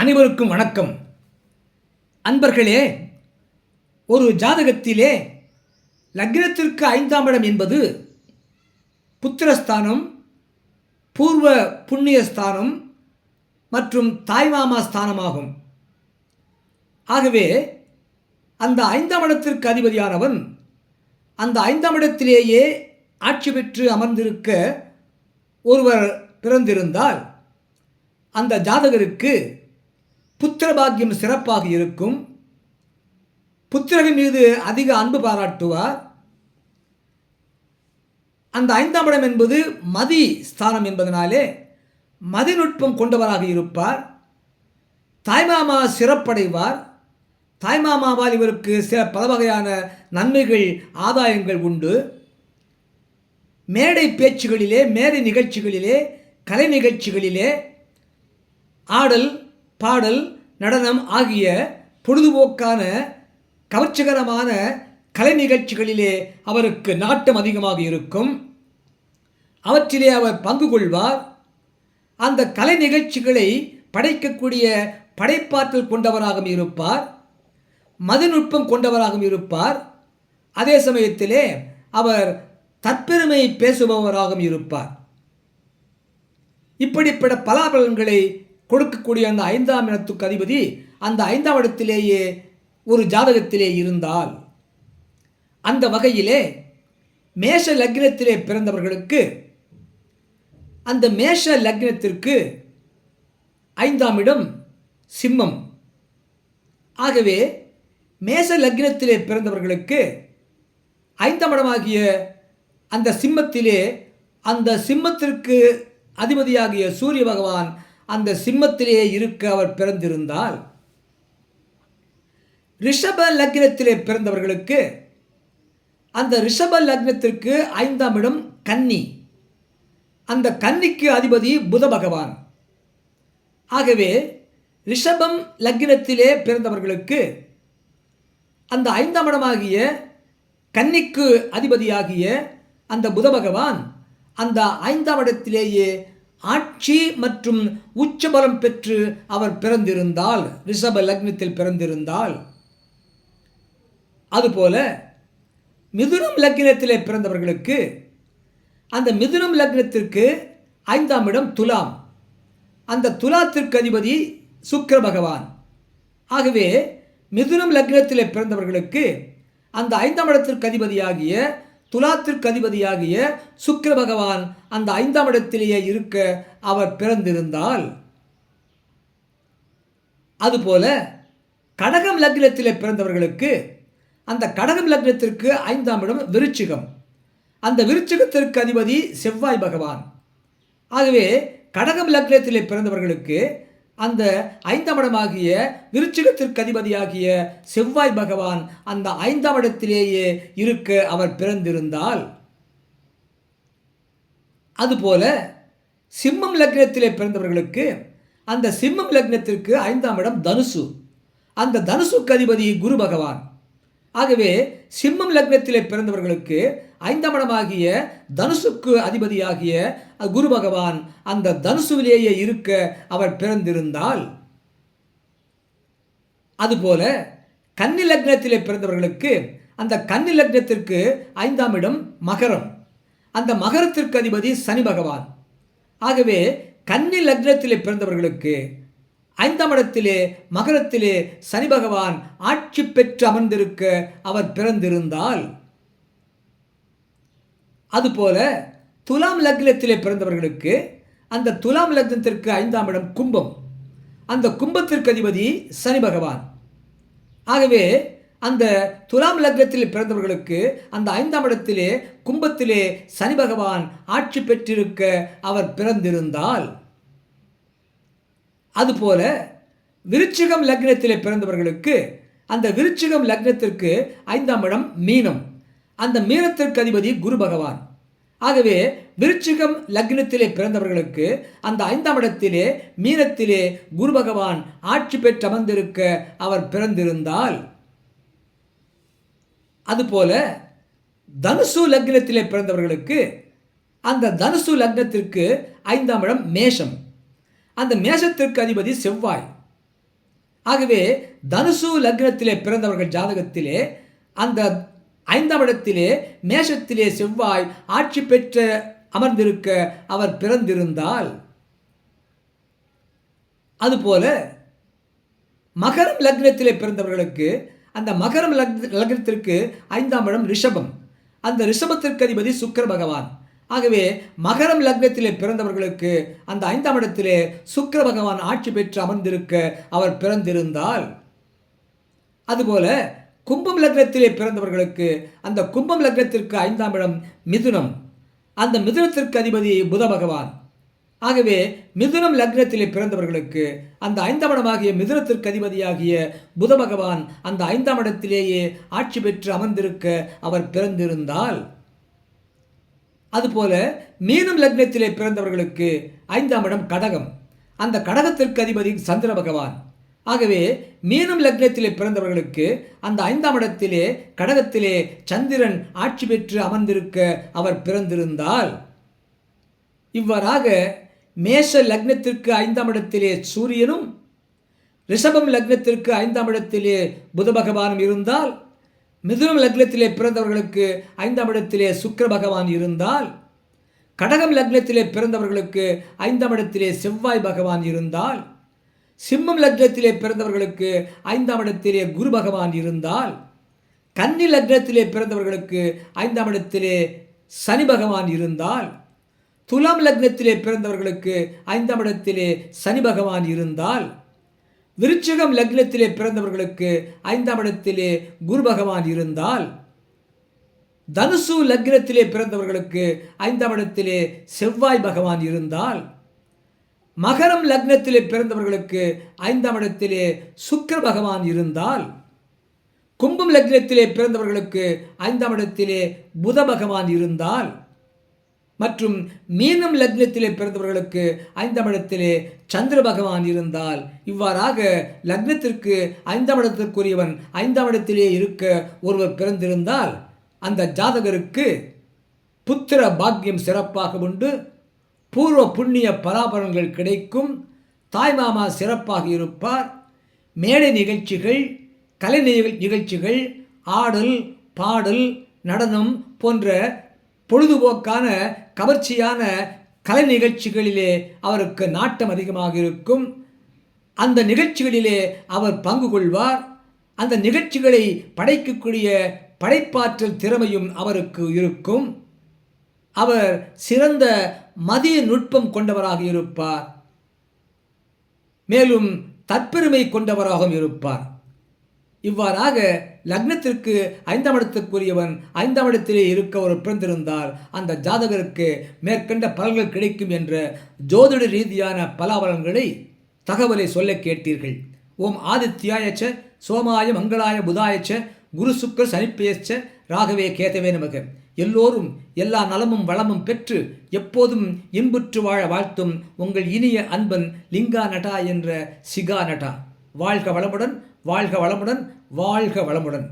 அனைவருக்கும் வணக்கம். அன்பர்களே ஒரு ஜாதகத்திலே லக்னத்திற்கு ஐந்தாம் இடம் என்பது புத்திரஸ்தானம் பூர்வ புண்ணியஸ்தானம் மற்றும் தாய்மாமா ஸ்தானமாகும். ஆகவே அந்த ஐந்தாம் இடத்திற்கு அதிபதியானவன் அந்த ஐந்தாம் இடத்திலேயே ஆட்சி பெற்று அமர்ந்திருக்க ஒருவர் பிறந்திருந்தால் அந்த ஜாதகருக்கு புத்திர பாக்கியம் சிறப்பாக இருக்கும். புத்திரர்கள் மீது அதிக அன்பு பாராட்டுவார். அந்த ஐந்தாம் இடம் என்பது மதி ஸ்தானம் என்பதனாலே மதிநுட்பம் கொண்டவராக இருப்பார். தாய்மாமா சிறப்படைவார். தாய்மாமாவால் இவருக்கு சில பல வகையான நன்மைகள் ஆதாயங்கள் உண்டு. மேடை பேச்சுகளிலே மேடை நிகழ்ச்சிகளிலே கலை நிகழ்ச்சிகளிலே ஆடல் பாடல் நடனம் ஆகிய பொழுதுபோக்கான கவர்ச்சிகரமான கலை நிகழ்ச்சிகளிலே அவருக்கு நாட்டம் அதிகமாக இருக்கும். அவற்றிலே அவர் பங்கு கொள்வார். அந்த கலை நிகழ்ச்சிகளை படைக்கக்கூடிய படைப்பாற்றல் கொண்டவராகவும் இருப்பார். மதநுட்பம் கொண்டவராகவும் இருப்பார். அதே சமயத்திலே அவர் தற்பெருமை பேசுபவராகவும் இருப்பார். இப்படிப்பட்ட பலாபலன்களை கொடுக்கக்கூடிய அந்த ஐந்தாம் இடத்துக்கு அதிபதி அந்த ஐந்தாம் இடத்திலேயே ஒரு ஜாதகத்திலே இருந்தால் அந்த வகையிலே மேஷ லக்னத்திலே பிறந்தவர்களுக்கு அந்த மேஷ லக்னத்திற்கு ஐந்தாம் இடம் சிம்மம். ஆகவே மேஷ லக்னத்திலே பிறந்தவர்களுக்கு ஐந்தாம் இடமாகிய அந்த சிம்மத்திலே அந்த சிம்மத்திற்கு அதிபதியாகிய சூரிய பகவான் அந்த சிம்மத்திலே இருக்க அவர் பிறந்திருந்தால் ரிஷப லக்னத்திலே பிறந்தவர்களுக்கு அந்த ரிஷப லக்னத்திற்கு ஐந்தாம் இடம் கன்னி. அந்த கன்னிக்கு அதிபதி புத பகவான். ஆகவே ரிஷபம் லக்னத்திலே பிறந்தவர்களுக்கு அந்த ஐந்தாம் இடமாகிய கன்னிக்கு அதிபதியாகிய அந்த புத பகவான் அந்த ஐந்தாம் இடத்திலேயே ஆட்சி மற்றும் உச்சபலம் பெற்று அவர் பிறந்திருந்தால் ரிஷப லக்னத்தில் பிறந்திருந்தால் அதுபோல மிதுனம் லக்னத்திலே பிறந்தவர்களுக்கு அந்த மிதுனம் லக்னத்திற்கு ஐந்தாம் இடம் துலாம். அந்த துலாத்திற்கு அதிபதி சுக்கர பகவான். ஆகவே மிதுனம் லக்னத்திலே பிறந்தவர்களுக்கு அந்த ஐந்தாம் இடத்திற்கு அதிபதியாகிய துலாத்திற்கு அதிபதியாகிய சுக்கிர பகவான் அந்த ஐந்தாம் இடத்திலேயே இருக்க அவர் பிறந்திருந்தால் அதுபோல கடகம் லக்னத்திலே பிறந்தவர்களுக்கு அந்த கடகம் லக்னத்திற்கு ஐந்தாம் இடம் விருச்சிகம். அந்த விருச்சிகத்திற்கு அதிபதி செவ்வாய் பகவான். ஆகவே கடகம் லக்னத்திலே பிறந்தவர்களுக்கு அந்த ஐந்தாம் இடமாகிய விருச்சிகத்திற்கு அதிபதியாகிய செவ்வாய் பகவான் அந்த ஐந்தாம் இடத்திலேயே இருக்க அவர் பிறந்திருந்தால் அதுபோல சிம்மம் லக்னத்திலே பிறந்தவர்களுக்கு அந்த சிம்மம் லக்னத்திற்கு ஐந்தாம் இடம் தனுசு. அந்த தனுசுக்கு அதிபதி குரு பகவான். ஆகவே சிம்மம் லக்னத்திலே பிறந்தவர்களுக்கு ஐந்தாம் இடமாகிய தனுசுக்கு அதிபதியாகிய குரு பகவான் அந்த தனுசுவிலேயே இருக்க அவர் பிறந்திருந்தால் அதுபோல கன்னி லக்னத்திலே பிறந்தவர்களுக்கு அந்த கன்னி லக்னத்திற்கு ஐந்தாம் இடம் மகரம். அந்த மகரத்திற்கு அதிபதி சனி பகவான். ஆகவே கன்னி லக்னத்திலே பிறந்தவர்களுக்கு ஐந்தாம் இடத்திலே மகரத்திலே சனி பகவான் ஆட்சி பெற்று அமர்ந்திருக்க அவர் பிறந்திருந்தால் அதுபோல துலாம் லக்னத்திலே பிறந்தவர்களுக்கு அந்த துலாம் லக்னத்திற்கு ஐந்தாம் இடம் கும்பம். அந்த கும்பத்திற்கு அதிபதி சனி பகவான். ஆகவே அந்த துலாம் லக்னத்தில் பிறந்தவர்களுக்கு அந்த ஐந்தாம் இடத்திலே கும்பத்திலே சனி பகவான் ஆட்சி பெற்றிருக்க அவர் பிறந்திருந்தால் அதுபோல விருச்சிகம் லக்னத்திலே பிறந்தவர்களுக்கு அந்த விருச்சிகம் லக்னத்திற்கு ஐந்தாம் இடம் மீனம். அந்த மீனத்திற்கு அதிபதி குரு பகவான். ஆகவே விருச்சிகம் லக்னத்திலே பிறந்தவர்களுக்கு அந்த ஐந்தாம் இடத்திலே மீனத்திலே குரு பகவான் ஆட்சி பெற்று அமர்ந்திருக்க அவர் பிறந்திருந்தால் அதுபோல தனுசு லக்னத்திலே பிறந்தவர்களுக்கு அந்த தனுசு லக்னத்திற்கு ஐந்தாம் இடம் மேஷம். அந்த மேஷத்திற்கு அதிபதி செவ்வாய். ஆகவே தனுசு லக்னத்திலே பிறந்தவர்கள் ஜாதகத்திலே அந்த ஐந்தாம் இடத்திலே மேஷத்திலே செவ்வாய் ஆட்சி பெற்ற அமர்ந்திருக்க அவர் பிறந்திருந்தால் அதுபோல மகரம் லக்னத்திலே பிறந்தவர்களுக்கு அந்த மகரம் லக்னத்திற்கு ஐந்தாம் இடம் ரிஷபம். அந்த ரிஷபத்திற்கு அதிபதி சுக்கர பகவான். ஆகவே மகரம் லக்னத்திலே பிறந்தவர்களுக்கு அந்த ஐந்தாம் இடத்திலே சுக்கர பகவான் ஆட்சி பெற்று அமர்ந்திருக்க அவர் பிறந்திருந்தால் அதுபோல கும்பம் லக்னத்திலே பிறந்தவர்களுக்கு அந்த கும்பம் லக்னத்திற்கு ஐந்தாம் இடம் மிதுனம். அந்த மிதுனத்திற்கு அதிபதி புத பகவான். ஆகவே மிதுனம் லக்னத்திலே பிறந்தவர்களுக்கு அந்த ஐந்தாம் இடமாகிய மிதுனத்திற்கு அதிபதியாகிய புத பகவான் அந்த ஐந்தாம் இடத்திலேயே ஆட்சி பெற்று அமர்ந்திருக்க அவர் பிறந்திருந்தால் அதுபோல மீனம் லக்னத்திலே பிறந்தவர்களுக்கு ஐந்தாம் இடம் கடகம். அந்த கடகத்திற்கு அதிபதி சந்திர பகவான். ஆகவே மீனம் லக்னத்திலே பிறந்தவர்களுக்கு அந்த ஐந்தாம் இடத்திலே கடகத்திலே சந்திரன் ஆட்சி பெற்று அமர்ந்திருக்க அவர் பிறந்திருந்தால் இவ்வாறாக மேஷ லக்னத்திற்கு ஐந்தாம் இடத்திலே சூரியனும் ரிஷபம் லக்னத்திற்கு ஐந்தாம் இடத்திலே புத பகவானும் இருந்தால் மிதுனம் லக்னத்திலே பிறந்தவர்களுக்கு ஐந்தாம் இடத்திலே சுக்கிர பகவான் இருந்தால் கடகம் லக்னத்திலே பிறந்தவர்களுக்கு ஐந்தாம் இடத்திலே செவ்வாய் பகவான் இருந்தால் சிம்மம் லக்னத்திலே பிறந்தவர்களுக்கு ஐந்தாம் இடத்திலே குரு பகவான் இருந்தால் கன்னி லக்னத்திலே பிறந்தவர்களுக்கு ஐந்தாம் இடத்திலே சனி பகவான் இருந்தால் துலாம் லக்னத்திலே பிறந்தவர்களுக்கு ஐந்தாம் இடத்திலே சனி பகவான் இருந்தால் விருச்சிகம் லக்னத்திலே பிறந்தவர்களுக்கு ஐந்தாம் இடத்திலே குரு பகவான் இருந்தால் தனுசு லக்னத்திலே பிறந்தவர்களுக்கு ஐந்தாம் இடத்திலே செவ்வாய் பகவான் இருந்தால் மகரம் லக்னத்திலே பிறந்தவர்களுக்கு ஐந்தாம் இடத்திலே சுக்கிர பகவான் இருந்தால் கும்பம் லக்னத்திலே பிறந்தவர்களுக்கு ஐந்தாம் இடத்திலே புத பகவான் இருந்தால் மற்றும் மீனம் லக்னத்திலே பிறந்தவர்களுக்கு ஐந்தாம் இடத்திலே சந்திர பகவான் இருந்தால் இவ்வாறாக லக்னத்திற்கு ஐந்தாம் இடத்திற்குரியவன் ஐந்தாம் இடத்திலே இருக்க ஒருவர் பிறந்திருந்தால் அந்த ஜாதகருக்கு புத்திர பாக்கியம் சிறப்பாக உண்டு. பூர்வ புண்ணிய பராபரங்கள் கிடைக்கும். தாய்மாமா சிறப்பாக இருப்பார். மேடை நிகழ்ச்சிகள் கலை நிகழ்ச்சிகள் ஆடல் பாடல் நடனம் போன்ற பொழுதுபோக்கான கவர்ச்சியான கலை நிகழ்ச்சிகளிலே அவருக்கு நாட்டம் அதிகமாக இருக்கும். அந்த நிகழ்ச்சிகளிலே அவர் பங்கு கொள்வார். அந்த நிகழ்ச்சிகளை படைக்கக்கூடிய படைப்பாற்றல் திறமையும் அவருக்கு இருக்கும். அவர் சிறந்த மதிய நுட்பம் கொண்டவராக இருப்பார். மேலும் தற்பெருமை கொண்டவராகவும் இருப்பார். இவ்வாறாக லக்னத்திற்கு ஐந்தாம் இடத்துக்குரியவன் ஐந்தாம் இடத்திலே இருக்க ஒரு பிறந்திருந்தால் அந்த ஜாதகருக்கு மேற்கண்ட பலன்கள் கிடைக்கும் என்ற ஜோதிட ரீதியான பலாபலன்களை தகவலை சொல்ல கேட்டீர்கள். ஓம் ஆதித்யாயச்ச சோமாய மங்களாய புதாயச்ச குரு சுக்கர சனிப்பேச்ச ராகவே கேதவே நமக. எல்லோரும் எல்லா நலமும் வளமும் பெற்று எப்போதும் இன்புற்று வாழ வாழ்த்தும் உங்கள் இனிய அன்பன் லிங்கா நட்டா என்ற சிகா நட்டா. வாழ்க வளமுடன் வாழ்க வளமுடன் வாழ்க வளமுடன்.